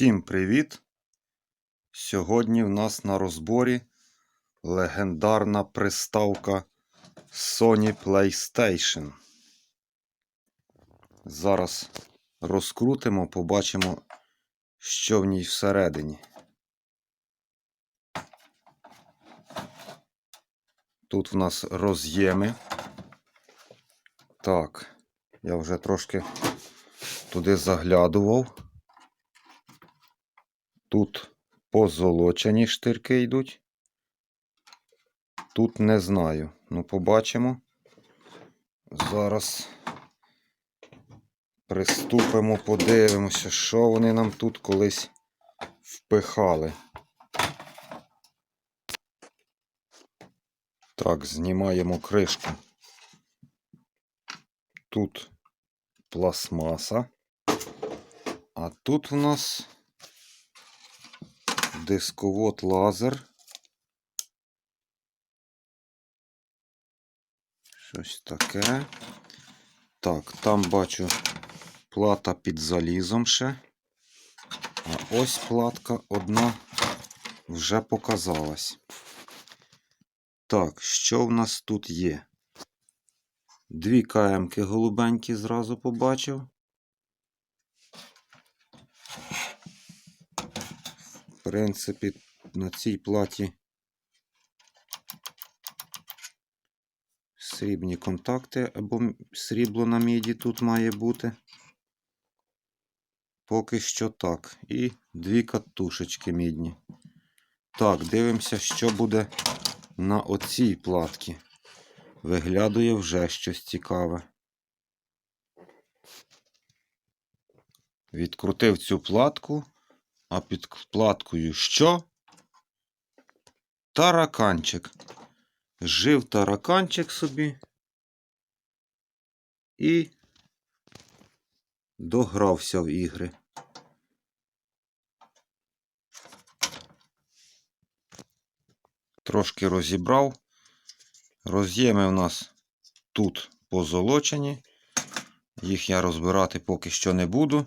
Всім привіт! Сьогодні в нас на розборі легендарна приставка Sony PlayStation. Зараз розкрутимо, побачимо, що в ній всередині. Тут в нас роз'єми. Так, я вже трошки туди заглядував. Тут позолочені штирки йдуть. Тут не знаю. Ну, побачимо. Зараз приступимо, подивимося, що вони нам тут колись впихали. Так, знімаємо кришку. Тут пластмаса. А тут у нас дисковод лазер. Щось таке. Так, там бачу плата під залізом ще. А ось платка одна вже показалась. Так, що в нас тут є? Дві КМки голубенькі зразу побачив. Принципі, на цій платі срібні контакти або срібло на міді тут має бути. Поки що так. І дві катушечки мідні. Так, дивимося, що буде на оцій платці. Виглядує вже щось цікаве. Відкрутив цю платку, а під платкою що? Тараканчик. Жив тараканчик собі і догрався в ігри. Трошки розібрав. Роз'єми у нас тут позолочені. Їх я розбирати поки що не буду.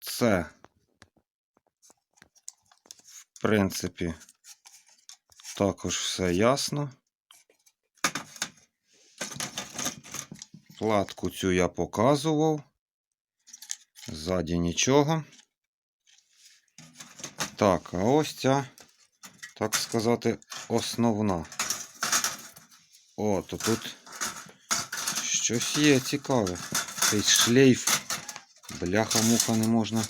Це, в принципі, також все ясно. Платку цю я показував. Ззаді нічого. Так, а ось ця, так сказати, основна. О, то тут щось є цікаве. Цей шлейф. Бляха-муха не можна.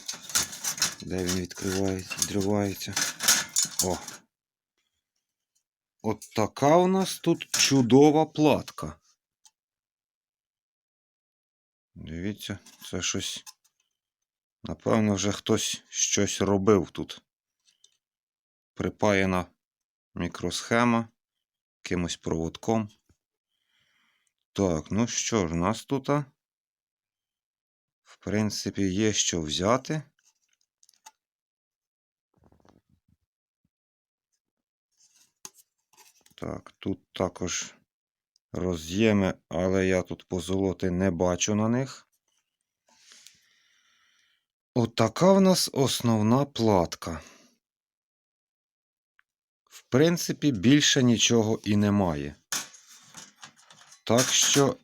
Де він відкривається, відривається. О. От така у нас тут чудова платка. Дивіться, це щось. Напевно, вже хтось щось робив тут. Припаяна мікросхема якимось проводком. Так, ну що ж, у нас тут, в принципі, є що взяти. Так, тут також роз'єми, але я тут позолоти не бачу на них. Отака в нас основна платка. В принципі, більше нічого і немає. Так що,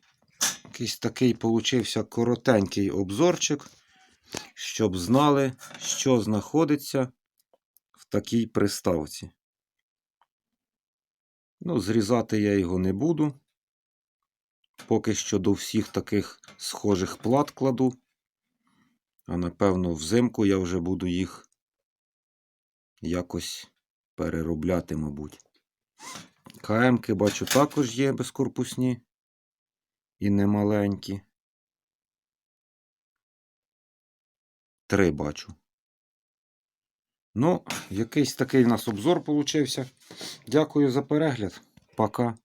якийсь такий получився коротенький обзорчик, щоб знали, що знаходиться в такій приставці. Ну, зрізати я його не буду. Поки що до всіх таких схожих плат кладу. А напевно, взимку я вже буду їх якось переробляти, мабуть. КМки, бачу, також є безкорпусні і немаленькі. Три бачу. Ну, якийсь такий у нас обзор получився. Дякую за перегляд. Пока.